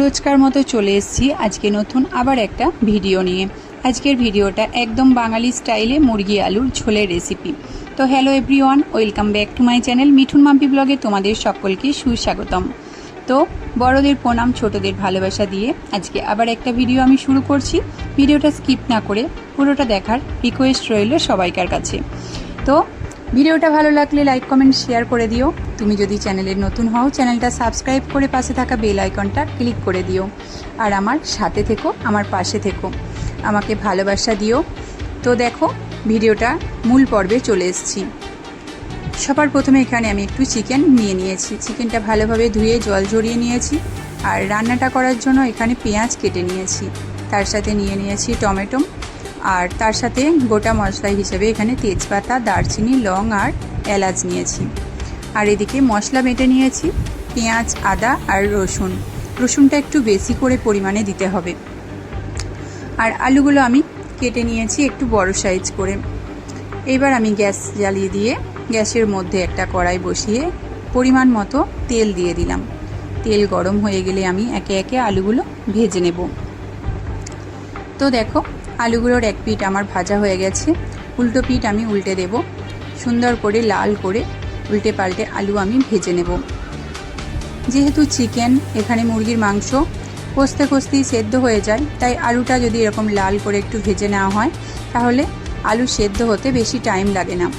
রোজকার মতো চলে এসেছি আজকে নতুন আবার একটা ভিডিও নিয়ে। আজকের ভিডিওটা একদম বাঙালি স্টাইলে মুরগি আলুর ঝোলের রেসিপি তো hello everyone welcome back to my channel Mithun Mampi ব্লগে তোমাদের সকলকে সুস্বাগতম। তো বড়দের প্রণাম, ছোটদের ভালোবাসা দিয়ে আজকে আবার একটা ভিডিও আমি শুরু করছি। ভিডিওটা স্কিপ না করে পুরোটা দেখার রিকোয়েস্ট রইল সবাইকার কাছে। তো ভিডিওটা ভালো লাগলে লাইক, কমেন্ট, শেয়ার করে দিও। তুমি যদি চ্যানেলের নতুন হও, চ্যানেলটা সাবস্ক্রাইব করে পাশে থাকা বেল আইকনটা ক্লিক করে দিও। আর আমার সাথে থেকো, আমার পাশে থেকো। আমাকে ভালোবাসা দিও। তো দেখো, ভিডিওটা মূল পর্বে চলে এসেছি। সবার প্রথমে এখানে আমি একটু চিকেন নিয়ে নিয়েছি। চিকেনটা ভালোভাবে ধুয়ে জল ঝরিয়ে নিয়েছি। আর রান্নাটা করার জন্য এখানে পেঁয়াজ কেটে নিয়েছি। তার সাথে নিয়ে নিয়েছি টমেটো। আর তার সাথে গোটা মশলা হিসেবে এখানে তেজপাতা, দারচিনি, লং আর এলাচ নিয়েছি। আর এদিকে মশলা বেটে নিয়েছি, পেঁয়াজ, আদা আর রসুন। রসুনটা একটু বেশি করে পরিমাণে দিতে হবে। আর আলুগুলো আমি কেটে নিয়েছি একটু বড় সাইজ করে। এবার আমি গ্যাস জ্বালিয়ে দিয়ে গ্যাসের মধ্যে একটা কড়াই বসিয়ে পরিমাণ মতো তেল দিয়ে দিলাম। তেল গরম হয়ে গেলে আমি একে একে আলুগুলো ভেজে নেব। তো দেখো আলুগুলোর এক পিঠ আমার ভাজা হয়ে গেছে। উল্টো পিঠ আমি উল্টে দেব। সুন্দর করে লাল করে উল্টে পাল্টে আলু আমি ভেজে নেব। যেহেতু চিকেন, এখানে মুরগির মাংস কষতে কষতেই সেদ্ধ হয়ে যায়, তাই আলুটা যদি এরকম লাল করে একটু ভেজে নেওয়া হয়, তাহলে আলু সেদ্ধ হতে বেশি টাইম লাগে না।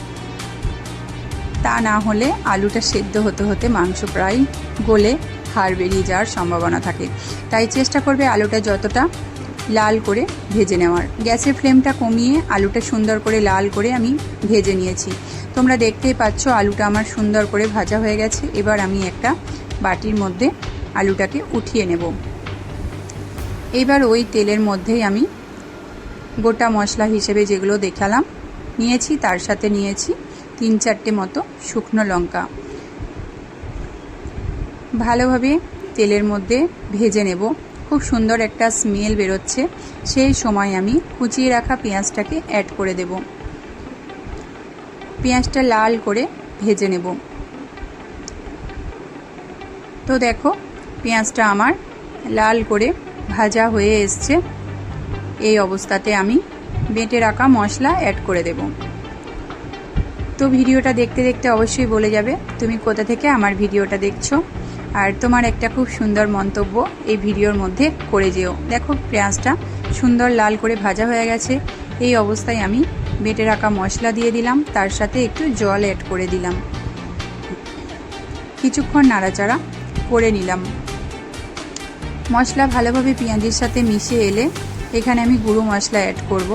তা না হলে আলুটা সেদ্ধ হতে হতে মাংস প্রায় গলে হাড় বেরিয়ে যাওয়ার সম্ভাবনা থাকে। তাই চেষ্টা করবে আলুটা যতটা লাল করে ভেজে নেওয়ার। গ্যাসের ফ্লেমটা কমিয়ে আলুটা সুন্দর করে লাল করে আমি ভেজে নিয়েছি। তোমরা দেখতেই পাচ্ছ আলুটা আমার সুন্দর করে ভাজা হয়ে গেছে। এবার আমি একটা বাটির মধ্যে আলুটাকে উঠিয়ে নেব। এবার ওই তেলের মধ্যেই আমি গোটা মশলা হিসেবে যেগুলো দেখালাম নিয়েছি, তার সাথে নিয়েছি তিন চারটে মতো শুকনো লঙ্কা। ভালোভাবে তেলের মধ্যে ভেজে নেব। খুব সুন্দর একটা স্মেল বেরোচ্ছে। সেই সময় আমি কুচিয়ে রাখা পেঁয়াজটাকে অ্যাড করে দেব। পেঁয়াজটা লাল করে ভেজে নেব। তো দেখো, পেঁয়াজটা আমার লাল করে ভাজা হয়ে এসছে। এই অবস্থাতে আমি বেটে রাখা মশলা অ্যাড করে দেব। তো ভিডিওটা দেখতে দেখতে অবশ্যই বলে যাবে। তুমি কোথা থেকে আমার ভিডিওটা দেখছ? আর তোমার একটা খুব সুন্দর মন্তব্য এই ভিডিওর মধ্যে করে যেও। দেখো, পেঁয়াজটা সুন্দর লাল করে ভাজা হয়ে গেছে। এই অবস্থায় আমি বেটে রাখা মশলা দিয়ে দিলাম, তার সাথে একটু জল অ্যাড করে দিলাম। কিছুক্ষণ নাড়াচাড়া করে নিলাম। মশলা ভালোভাবে পেঁয়াজের সাথে মিশে এলে এখানে আমি গুঁড়ো মশলা অ্যাড করব।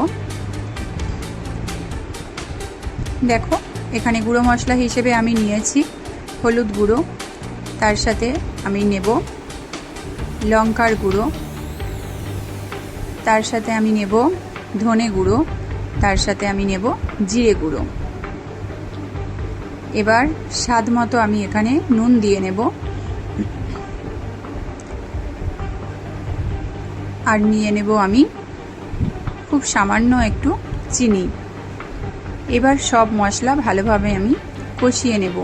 দেখো, এখানে গুঁড়ো মশলা হিসেবে আমি নিয়েছি হলুদ গুঁড়ো। তার সাথে আমি নেব লঙ্কার গুঁড়ো। তার সাথে আমি নেব ধনে গুঁড়ো। তার সাথে আমি নেব জিরে গুঁড়ো। এবার স্বাদ মতো আমি এখানে নুন দিয়ে নেব। আর নিয়ে নেব আমি খুব সামান্য একটু চিনি। এবার সব মশলা ভালোভাবে আমি কষিয়ে নেব।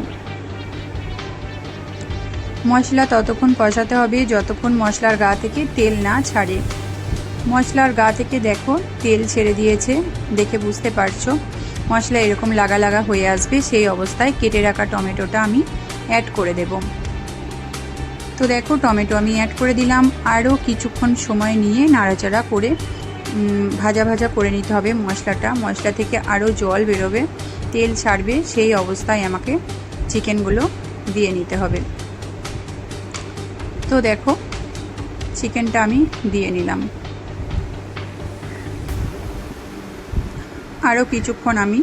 মশলা ততক্ষণ কষাতে হবে, যতক্ষণ মশলার গা থেকে তেল না ছাড়ে। মশলার গা থেকে দেখো, তেল ছেড়ে দিয়েছে, দেখে বুঝতে পারছ? মশলা এরকম লাগা লাগা হয়ে আসবে, সেই অবস্থায় কেটে রাখা টমেটোটা আমি অ্যাড করে দেব। তো দেখো, টমেটো আমি অ্যাড করে দিলাম। আরও কিছুক্ষণ সময় নিয়ে নাড়াচাড়া করে ভাজা ভাজা করে নিতে হবে মশলাটা। মশলা থেকে আরও জল বেরোবে, তেল ছাড়বে, সেই অবস্থায় আমাকে চিকেনগুলো দিয়ে নিতে হবে। তো দেখো, চিকেনটা আমি দিয়ে নিলাম। আরও কিছুক্ষণ আমি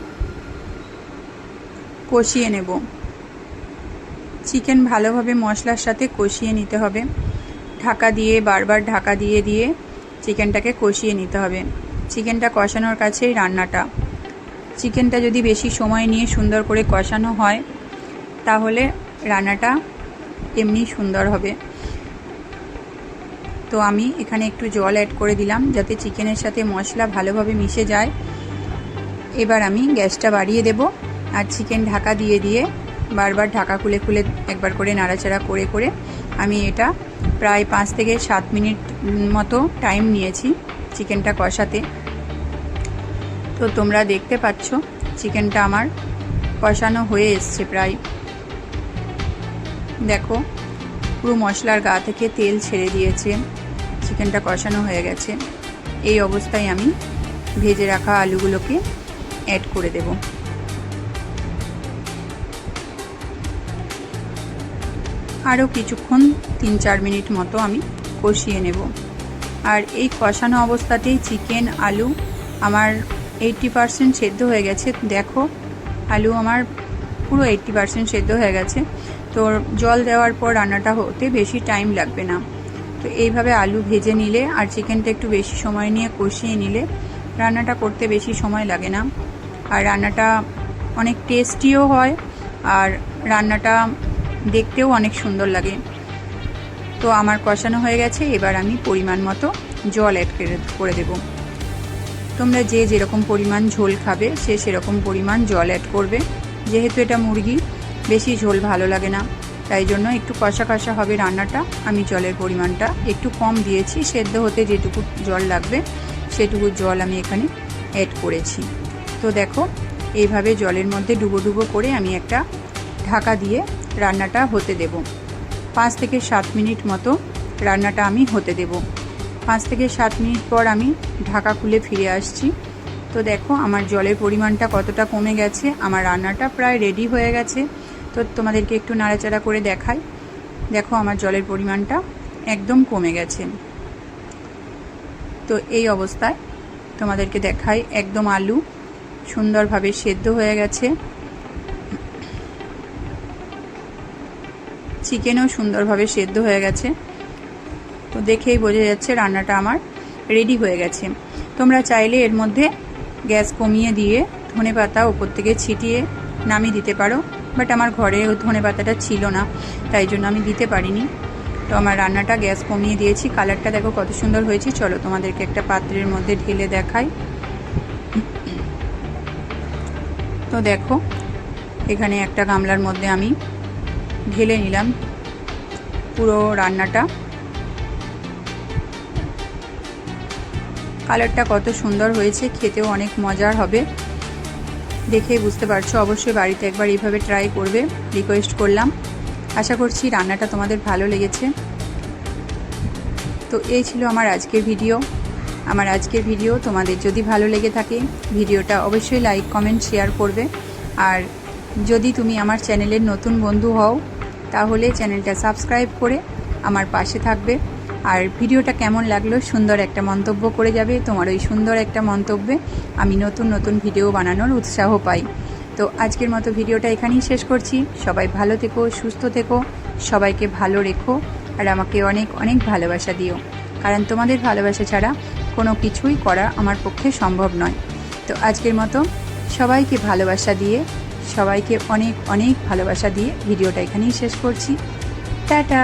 কষিয়ে নেব। চিকেন ভালোভাবে মশলার সাথে কষিয়ে নিতে হবে। ঢাকা দিয়ে, বারবার ঢাকা দিয়ে দিয়ে চিকেনটাকে কষিয়ে নিতে হবে। চিকেনটা কষানোর কাছেই রান্নাটা। চিকেনটা যদি বেশি সময় নিয়ে সুন্দর করে কষানো হয়, তাহলে রান্নাটা এমনি সুন্দর হবে। তো আমি এখানে একটু জল অ্যাড করে দিলাম যাতে চিকেনের সাথে মশলা ভালোভাবে মিশে যায়। এবার আমি গ্যাসটা বাড়িয়ে দেব আর চিকেন ঢাকা দিয়ে দিয়ে বারবার ঢাকা খুলে খুলে একবার করে নাড়াচাড়া করে করে আমি এটা প্রায় পাঁচ থেকে সাত মিনিট মতো টাইম নিয়েছি চিকেনটা কষাতে। তো তোমরা দেখতে পাচ্ছ চিকেনটা আমার কষানো হয়ে এসছে প্রায়। দেখো পুরো মশলার গা থেকে তেল ছেড়ে দিয়েছে। চিকেনটা কষানো হয়ে গেছে। এই অবস্থায় আমি ভেজে রাখা আলুগুলোকে অ্যাড করে দেব। আরও কিছুক্ষণ তিন চার মিনিট মতো আমি কষিয়ে নেব। আর এই কষানো অবস্থাতেই চিকেন আলু আমার এইটটি পারসেন্ট সেদ্ধ হয়ে গেছে। দেখো, আলু আমার পুরো এইটটি পারসেন্ট সেদ্ধ হয়ে গেছে। তো জল দেওয়ার পর রান্নাটা হতে বেশি টাইম লাগবে না। তো এইভাবে আলু ভেজে নিলে আর চিকেনটা একটু বেশি সময় নিয়ে কষিয়ে নিলে রান্নাটা করতে বেশি সময় লাগে না। আর রান্নাটা অনেক টেস্টিও হয় আর রান্নাটা দেখতেও অনেক সুন্দর লাগে। তো আমার কষানো হয়ে গেছে, এবার আমি পরিমাণ মতো জল অ্যাড করে দেব। তোমরা যে যেরকম পরিমাণ ঝোল খাবে, সে সেরকম পরিমাণ জল অ্যাড করবে। যেহেতু এটা মুরগি, বেশি ঝোল ভালো লাগে না। তাই জন্য একটু কষা কষা হবে রান্নাটা। আমি জলের পরিমাণটা একটু কম দিয়েছি, সেদ্ধ হতে যেটুকু জল লাগবে সেটুকু জল আমি এখানে অ্যাড করেছি। তো দেখো, এইভাবে জলের মধ্যে ডুবো ডুবো করে আমি একটা ঢাকা দিয়ে রান্নাটা হতে দেব। পাঁচ থেকে সাত মিনিট মতো রান্নাটা আমি হতে দেব। পাঁচ থেকে সাত মিনিট পর আমি ঢাকা খুলে ফিরে আসছি। তো দেখো, আমার জলের পরিমাণটা কতটা কমে গেছে, আমার রান্নাটা প্রায় রেডি হয়ে গেছে। তো তোমাদেরকে একটু নাড়াচাড়া করে দেখাই। দেখো আমার জলের পরিমাণটা একদম কমে গেছে। তো এই অবস্থায় তোমাদেরকে দেখাই, একদম আলু সুন্দরভাবে সেদ্ধ হয়ে গেছে। চিকেনও সুন্দরভাবে সেদ্ধ হয়ে গেছে। তো দেখেই বোঝা যাচ্ছে রান্নাটা আমার রেডি হয়ে গেছে। তোমরা চাইলে এর মধ্যে গ্যাস কমিয়ে দিয়ে ধনে পাতা ওপর থেকে ছিটিয়ে নামিয়ে দিতে পারো। বাট আমার ঘরে ধনে পাতাটা ছিল না, তাই জন্য আমি দিতে পারিনি। তো আমার রান্নাটা গ্যাস কমিয়ে দিয়েছি। কালারটা দেখো কত সুন্দর হয়েছে। চলো তোমাদেরকে একটা পাত্রের মধ্যে ঢেলে দেখাই। তো দেখো, এখানে একটা গামলার মধ্যে আমি ঢেলে নিলাম পুরো রান্নাটা। কালারটা কত সুন্দর হয়েছে, খেতেও অনেক মজার হবে। দেখেই বুঝতে পারছ, অবশ্যই বাড়িতে একবার এইভাবে ট্রাই করবে রিকোয়েস্ট করলাম। আশা করছি রান্নাটা তোমাদের ভালো লেগেছে। তো এই ছিল আমার আজকের ভিডিও আমার আজকের ভিডিও তোমাদের যদি ভালো লেগে থাকে, ভিডিওটা অবশ্যই লাইক কমেন্ট শেয়ার করবে। আর যদি তুমি আমার চ্যানেলের নতুন বন্ধু হও, তাহলে চ্যানেলটা সাবস্ক্রাইব করে আমার পাশে থাকবে। আর ভিডিওটা কেমন লাগল? সুন্দর একটা মন্তব্য করে যাবে। তোমার ওই সুন্দর একটা মন্তব্যে আমি নতুন নতুন ভিডিও বানানোর উৎসাহ পাই। তো আজকের মতো ভিডিওটা এখানেই শেষ করছি। সবাই ভালো থেকো, সুস্থ থেকো, সবাইকে ভালো রেখো আর আমাকে অনেক অনেক ভালোবাসা দিও। কারণ তোমাদের ভালোবাসা ছাড়া কোনো কিছুই করা আমার পক্ষে সম্ভব নয়। তো আজকের মতো সবাইকে ভালোবাসা দিয়ে, সবাইকে অনেক অনেক ভালোবাসা দিয়ে ভিডিওটা এখানেই শেষ করছি। টাটা!